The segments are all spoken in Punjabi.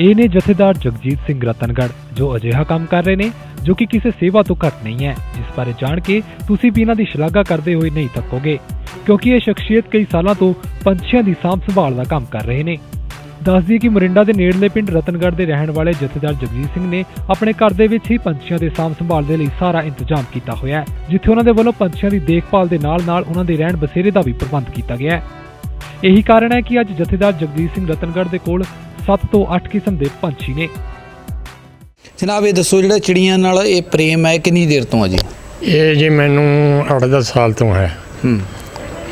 ਇਹ ਨੇ ਜਥੇਦਾਰ ਜਗਜੀਤ ਸਿੰਘ ਰਤਨਗੜ ਜੋ ਅਜਿਹਾ ਕੰਮ ਕਰ ਰਹੇ ਨੇ, ਜੋ ਕਿ ਕਿਸੇ ਸੇਵਾ ਤੋਂ ਘੱਟ ਨਹੀਂ ਹੈ। ਜਿਸ ਬਾਰੇ ਜਾਣ ਕੇ ਤੁਸੀਂ ਵੀ ਇਹਨਾਂ ਦੀ ਸ਼ਲਾਘਾ ਕਰਦੇ ਹੋਏ ਨਹੀਂ ਥੱਕੋਗੇ, ਕਿਉਂਕਿ ਇਹ ਸ਼ਖਸੀਅਤ ਕਈ ਸਾਲਾਂ ਤੋਂ ਪੰਛੀਆਂ ਦੀ ਸਾਂਭ ਸੰਭਾਲ ਦਾ ਕੰਮ ਕਰ ਰਹੇ ਨੇ। ਦੱਸ ਕਿ ਮੋਰਿੰਡਾ ਦੇ ਨੇੜਲੇ ਪਿੰਡ ਰਤਨਗੜ੍ਹ ਦੇ ਰਹਿਣ ਵਾਲੇ ਜਥੇਦਾਰ ਜਗਜੀਤ ਸਿੰਘ ਨੇ ਆਪਣੇ ਘਰ ਦੇ ਵਿੱਚ ਹੀ ਪੰਛੀਆਂ ਦੇ ਸਾਂਭ ਸੰਭਾਲ ਦੇ ਲਈ ਸਾਰਾ ਇੰਤਜ਼ਾਮ ਕੀਤਾ ਹੋਇਆ ਹੈ, ਜਿੱਥੇ ਉਹਨਾਂ ਦੇ ਵੱਲੋਂ ਪੰਛੀਆਂ ਦੀ ਦੇਖਭਾਲ ਦੇ ਨਾਲ-ਨਾਲ ਉਹਨਾਂ ਦੇ ਰਹਿਣ ਬਸੇਰੇ ਦਾ ਵੀ ਪ੍ਰਬੰਧ ਕੀਤਾ ਗਿਆ ਹੈ। ਇਹੀ ਕਾਰਨ ਹੈ ਕਿ ਅੱਜ ਜਥੇਦਾਰ ਜਗਜੀਤ ਸਿੰਘ ਰਤਨਗੜ੍ਹ ਦੇ ਕੋਲ 7 ਤੋਂ 8 ਕਿਸਮ ਦੇ ਪੰਛੀ ਨੇ। ਜਨਾਬ ਇਹ ਦੱਸੋ ਜਿਹੜਾ ਚਿੜੀਆਂ ਨਾਲ ਇਹ ਪ੍ਰੇਮ ਹੈ ਕਿੰਨੀ ਦੇਰ ਤੋਂ ਆ ਜੀ? ਇਹ ਜੀ ਮੈਨੂੰ 8-10 ਸਾਲ ਤੋਂ ਹੈ। ਹੂੰ।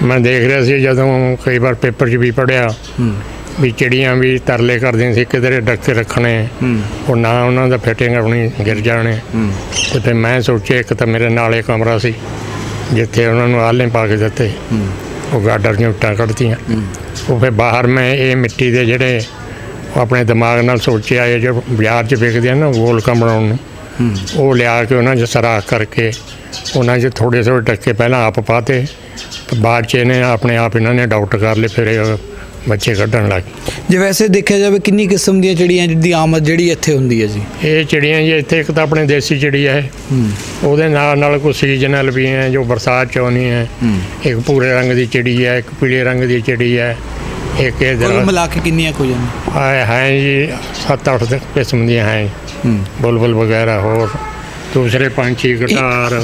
ਮੈਂ ਦੇਖ ਰਿਹਾ ਸੀ ਜਦੋਂ ਕਈ ਵਾਰ ਪੇਪਰ 'ਚ ਵੀ ਪੜਿਆ ਹੂੰ। ਵੀ ਚਿੜੀਆਂ ਵੀ ਤਰਲੇ ਕਰਦੀਆਂ ਸੀ ਕਿਧਰੇ ਡੱਕੇ ਰੱਖਣੇ। ਹੂੰ। ਉਹ ਨਾ ਉਹਨਾਂ ਦਾ ਫਿਟਿੰਗ ਆਪਣੀ ਗਿਰ ਜਾਣੇ। ਹੂੰ। ਤੇ ਫਿਰ ਮੈਂ ਸੋਚਿਆ ਇੱਕ ਤਾਂ ਮੇਰੇ ਨਾਲੇ ਕਮਰਾ ਸੀ ਜਿੱਥੇ ਉਹਨਾਂ ਨੂੰ ਆਲੇ ਪਾ ਕੇ ਦਿੱਤੇ। ਹੂੰ। ਉਹ ਗਾਡਰ ਦੀਆਂ ਉੱਟਾਂ ਕੱਢਤੀਆਂ। ਹੂੰ। ਉਹ ਫਿਰ ਬਾਹਰ ਮੈਂ ਇਹ ਮਿੱਟੀ ਦੇ ਜਿਹੜੇ ਆਪਣੇ ਦਿਮਾਗ ਨਾਲ ਸੋਚਿਆ ਇਹ ਜੋ ਬਾਜ਼ਾਰ 'ਚ ਵਿਕਦੇ ਆ ਨਾ ਗੋਲਕਾਂ ਬਣਾਉਣ ਨੂੰ ਉਹ ਲਿਆ ਕੇ ਉਹਨਾਂ 'ਚ ਸਰਾਖ ਕਰਕੇ ਉਹਨਾਂ 'ਚ ਥੋੜੇ ਥੋੜੇ ਟੱਕੇ ਪਹਿਲਾਂ ਆਪ ਪਾਤੇ ਤੇ ਬਾਅਦ 'ਚ ਇਹਨੇ ਆਪਣੇ ਆਪ ਇਹਨਾਂ ਨੇ ਡਾਕਟ ਕਰ ਲਏ ਫਿਰ ਇਹ ਬੱਚੇ ਕੱਢਣ ਲੱਗ ਗਏ। ਜੇ ਵੈਸੇ ਦੇਖਿਆ ਜਾਵੇ ਕਿੰਨੀ ਕਿਸਮ ਦੀਆਂ ਚਿੜੀਆਂ ਦੀ ਆਮਦ ਜਿਹੜੀ ਇੱਥੇ ਹੁੰਦੀ ਹੈ ਜੀ? ਇਹ ਚਿੜੀਆਂ ਜੀ ਇੱਥੇ ਇੱਕ ਤਾਂ ਆਪਣੇ ਦੇਸੀ ਚਿੜੀ ਹੈ ਉਹਦੇ ਨਾਲ ਨਾਲ ਕੋਈ ਸੀਜ਼ਨਲ ਵੀ ਹੈ ਜੋ ਬਰਸਾਤ 'ਚ ਆਉਣੀ ਹੈ ਹੂੰ। ਇੱਕ ਭੂਰੇ ਰੰਗ ਦੀ ਚਿੜੀ ਹੈ ਇੱਕ ਪੀਲੇ ਰੰਗ ਦੀ ਚਿੜੀ ਹੈ ਇੱਕ ਇਹ ਕੁੱਲ ਮਿਲਾ ਕੇ ਕਿੰਨੀਆਂ ਕੁ ਜਾਂਦੀਆਂ ਹੈ ਹੈ ਜੀ ਸੱਤ ਅੱਠ ਕਿਸਮ ਦੀਆਂ ਹੈ। ਹੂੰ। ਬੁਲਬੁਲ ਵਗੈਰਾ ਹੋਰ ਦੂਸਰੇ ਪੰਛੀ ਗਟਾਰ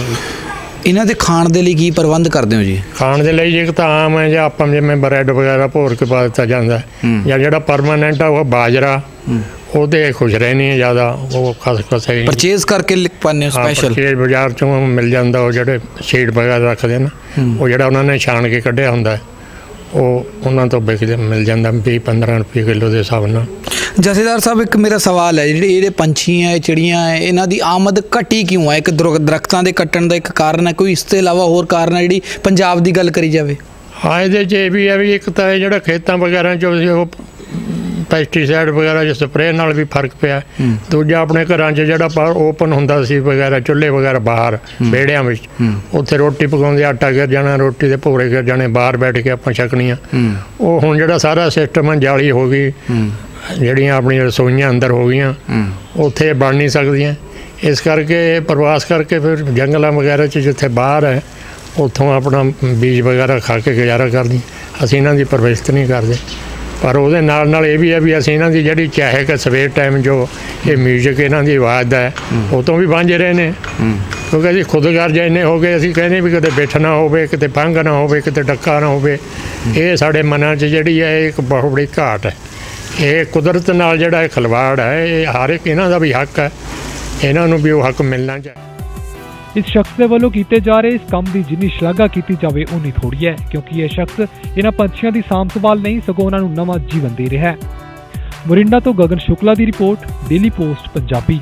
ਇਹਨਾਂ ਦੇ ਖਾਣ ਦੇ ਲਈ ਕੀ ਪ੍ਰਬੰਧ ਕਰਦੇ ਹੋ ਜੀ? ਖਾਣ ਦੇ ਲਈ ਇੱਕ ਤਾਂ ਆਮ ਹੈ ਜਾਂ ਆਪਾਂ ਜਿਵੇਂ ਬ੍ਰੈਡ ਵਗੈਰਾ ਭੋਰ ਕੇ ਪਾ ਦਿੱਤਾ ਜਾਂਦਾ ਹੈ। ਜਾਂ ਜਿਹੜਾ ਪਰਮਾਨੈਂਟ ਆ ਉਹ ਬਾਜਰਾ ਉਹਦੇ ਖੁਸ਼ ਰਹਿਣੀ ਹੈ ਜ਼ਿਆਦਾ ਉਹ ਖਸ ਖਸ ਪਰਚੇਜ਼ ਕਰਕੇ ਲਿਖ ਪਾਉਂਦੇ ਹੋ ਸਪੈਸ਼ਲ ਸਪੈਸ਼ਲ ਬਾਜ਼ਾਰ ਚੋਂ ਮਿਲ ਜਾਂਦਾ ਉਹ ਜਿਹੜੇ ਸ਼ੀਟ ਵਗੈਰਾ ਰੱਖਦੇ ਨਾ। ਉਹ ਜਿਹੜਾ ਉਹਨਾਂ ਨੇ ਛਾਣ ਕੇ ਕੱਢਿਆ ਹੁੰਦਾ ਹੈ, ਉਹ ਉਹਨਾਂ ਤੋਂ ਵਿਕਦੇ ਮਿਲ ਜਾਂਦਾ 20 15 ਰੁਪਏ ਕਿਲੋ ਦੇ ਹਿਸਾਬ ਨਾਲ। ਜਥੇਦਾਰ ਸਾਹਿਬ ਇੱਕ ਮੇਰਾ ਸਵਾਲ ਹੈ ਜਿਹੜੇ ਇਹਦੇ ਪੰਛੀ ਹੈ ਚਿੜੀਆਂ ਹੈ ਇਹਨਾਂ ਦੀ ਆਮਦ ਘਟੀ ਕਿਉਂ ਹੈ? ਇੱਕ ਦਰੁ- ਦਰਖਤਾਂ ਦੇ ਕੱਟਣ ਦਾ ਇੱਕ ਕਾਰਨ ਹੈ ਕੋਈ ਇਸ ਤੋਂ ਇਲਾਵਾ ਹੋਰ ਕਾਰਨ ਹੈ ਜਿਹੜੀ ਪੰਜਾਬ ਦੀ ਗੱਲ ਕਰੀ ਜਾਵੇ? ਹਾਂ ਇਹਦੇ 'ਚ ਇਹ ਵੀ ਹੈ ਵੀ ਇੱਕ ਤਾਂ ਇਹ ਜਿਹੜਾ ਖੇਤਾਂ ਵਗੈਰਾ 'ਚ ਉਹ ਪੈਸਟੀਸਾਈਡ ਵਗੈਰਾ ਜੋ ਸਪਰੇਅ ਨਾਲ ਵੀ ਫ਼ਰਕ ਪਿਆ। ਹੂੰ। ਦੂਜਾ ਆਪਣੇ ਘਰਾਂ 'ਚ ਜਿਹੜਾ ਬਾਹਰ ਓਪਨ ਹੁੰਦਾ ਸੀ ਵਗੈਰਾ ਚੁੱਲ੍ਹੇ ਵਗੈਰਾ ਬਾਹਰ ਵਿਹੜਿਆਂ ਵਿੱਚ। ਹੂੰ। ਉੱਥੇ ਰੋਟੀ ਪਕਾਉਂਦੇ ਆਟਾ ਗਿਰ ਜਾਣਾ ਰੋਟੀ ਦੇ ਭੋਰੇ ਗਿਰ ਜਾਣੇ ਬਾਹਰ ਬੈਠ ਕੇ ਆਪਾਂ ਛਕਣੀਆਂ। ਹੂੰ। ਉਹ ਹੁਣ ਜਿਹੜਾ ਸਾਰਾ ਸਿਸਟਮ ਜਾਲੀ ਹੋ ਗਈ। ਹੂੰ। ਜਿਹੜੀਆਂ ਆਪਣੀਆਂ ਰਸੋਈਆਂ ਅੰਦਰ ਹੋ ਗਈਆਂ ਹੂੰ। ਉੱਥੇ ਬਣ ਨਹੀਂ ਸਕਦੀਆਂ। ਇਸ ਕਰਕੇ ਇਹ ਪ੍ਰਵਾਸ ਕਰਕੇ ਫਿਰ ਜੰਗਲਾਂ ਵਗੈਰਾ 'ਚ ਜਿੱਥੇ ਬਾਹਰ ਹੈ ਉੱਥੋਂ ਆਪਣਾ ਬੀਜ ਵਗੈਰਾ ਖਾ ਕੇ ਗੁਜ਼ਾਰਾ ਕਰਦੀ ਅਸੀਂ ਇਹਨਾਂ ਦੀ ਪਰਵਰਿਸ਼ ਨਹੀਂ ਕਰਦੇ। ਪਰ ਉਹਦੇ ਨਾਲ ਨਾਲ ਇਹ ਵੀ ਹੈ ਵੀ ਅਸੀਂ ਇਹਨਾਂ ਦੀ ਜਿਹੜੀ ਚਾਹੇ ਕਿ ਸਵੇਰ ਟਾਈਮ ਜੋ ਇਹ 뮤직 ਇਹਨਾਂ ਦੀ ਆਵਾਜ਼ ਦਾ ਹੈ, ਉਹ ਤੋਂ ਵੀ ਵਾਂਝੇ ਰਹੇ ਨੇ। ਕਿਉਂਕਿ ਅਸੀਂ ਖੁਦ ਗਰਜ ਹੋ ਗਏ, ਅਸੀਂ ਕਹਿੰਦੇ ਵੀ ਕਿਤੇ ਬੈਠਣਾ ਹੋਵੇ, ਕਿਤੇ ਪੰਗ ਨਾ ਹੋਵੇ, ਕਿਤੇ ਡੱਕਾ ਨਾ ਹੋਵੇ। ਇਹ ਸਾਡੇ ਮਨਾਂ 'ਚ ਜਿਹੜੀ ਹੈ, ਇਹ ਇੱਕ ਬਹੁਤ ਬੜੀ ਘਾਟ ਹੈ। ਇਹ ਕੁਦਰਤ ਨਾਲ ਜਿਹੜਾ ਇਹ ਖਿਲਵਾੜ ਹੈ, ਇਹ ਹਰ ਇੱਕ ਇਹਨਾਂ ਦਾ ਵੀ ਹੱਕ ਹੈ। ਇਹਨਾਂ ਨੂੰ ਵੀ ਉਹ ਹੱਕ ਮਿਲਣਾ ਚਾਹੀਦਾ। ਇਸ ਸ਼ਖਸ ਦੇ ਵੱਲੋਂ ਕੀਤੇ ਜਾ ਰਹੇ ਇਸ ਕੰਮ ਦੀ ਜਿੰਨੀ ਸ਼ਲਾਘਾ ਕੀਤੀ ਜਾਵੇ ਉਨੀ ਥੋੜੀ ਹੈ, ਕਿਉਂਕਿ ਇਹ ਸ਼ਖਸ ਇਹਨਾਂ ਪੰਛੀਆਂ ਦੀ ਸਾਂਭ ਸੰਭਾਲ ਨਹੀਂ, ਸਗੋਂ ਉਹਨਾਂ ਨੂੰ ਨਵਾਂ ਜੀਵਨ ਦੇ ਰਿਹਾ ਹੈ। ਮੋਰਿੰਡਾ ਤੋਂ ਗਗਨ ਸ਼ੁਕਲਾ ਦੀ ਰਿਪੋਰਟ, ਡੇਲੀ ਪੋਸਟ, ਪੰਜਾਬੀ।